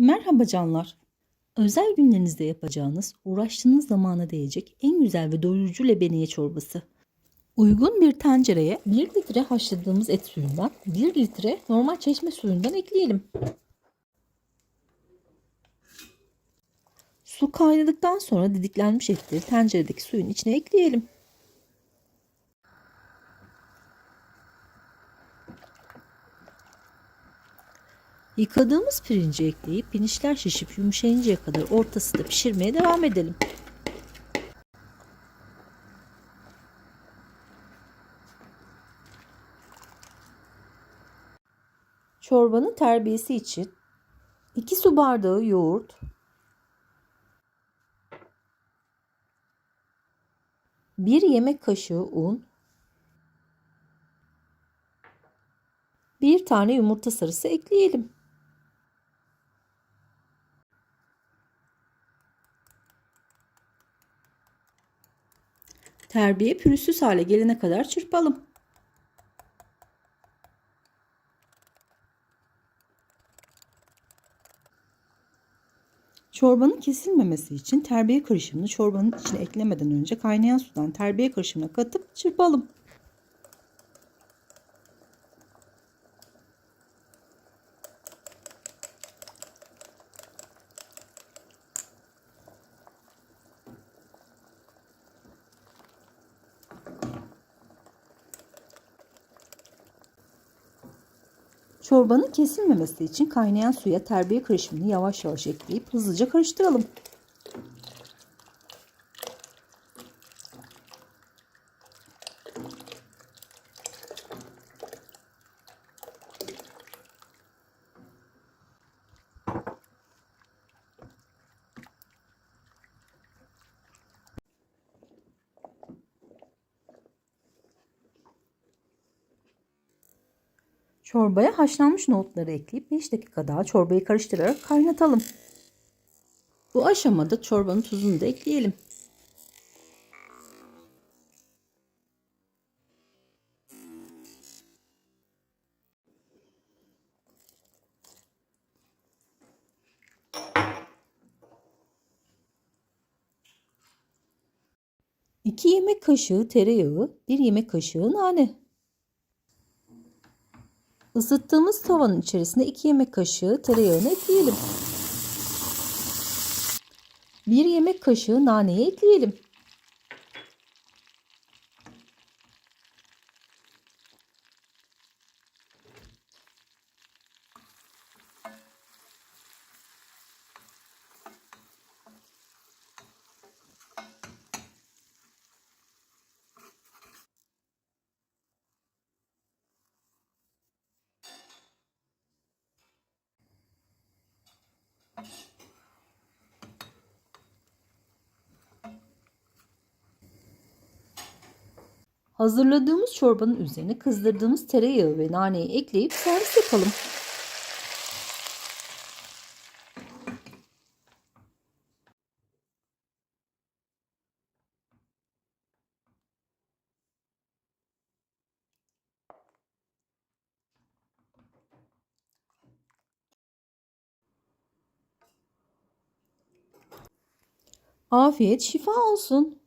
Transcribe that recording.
Merhaba canlar. Özel günlerinizde yapacağınız, uğraştığınız zamana değecek en güzel ve doyurucu lebeniye çorbası. Uygun bir tencereye 1 litre haşladığımız et suyundan 1 litre normal çeşme suyundan ekleyelim. Su kaynadıktan sonra didiklenmiş etleri tenceredeki suyun içine ekleyelim. Yıkadığımız pirinci ekleyip pirinçler şişip yumuşayıncaya kadar ortasında pişirmeye devam edelim. Çorbanın terbiyesi için 2 su bardağı yoğurt, 1 yemek kaşığı un, 1 tane yumurta sarısı ekleyelim. Terbiye pürüzsüz hale gelene kadar çırpalım. Çorbanın kesilmemesi için terbiye karışımını çorbanın içine eklemeden önce kaynayan sudan terbiye karışımına katıp çırpalım. Çorbanın kesilmemesi için kaynayan suya terbiye karışımını yavaş yavaş ekleyip hızlıca karıştıralım. Çorbaya haşlanmış nohutları ekleyip 5 dakika daha çorbayı karıştırarak kaynatalım. Bu aşamada çorbanın tuzunu da ekleyelim. İki yemek kaşığı tereyağı, bir yemek kaşığı nane. Isıttığımız tavanın içerisine 2 yemek kaşığı tereyağını ekleyelim. 1 yemek kaşığı naneyi ekleyelim. Hazırladığımız çorbanın üzerine kızdırdığımız tereyağı ve naneyi ekleyip servis yapalım. Afiyet şifa olsun.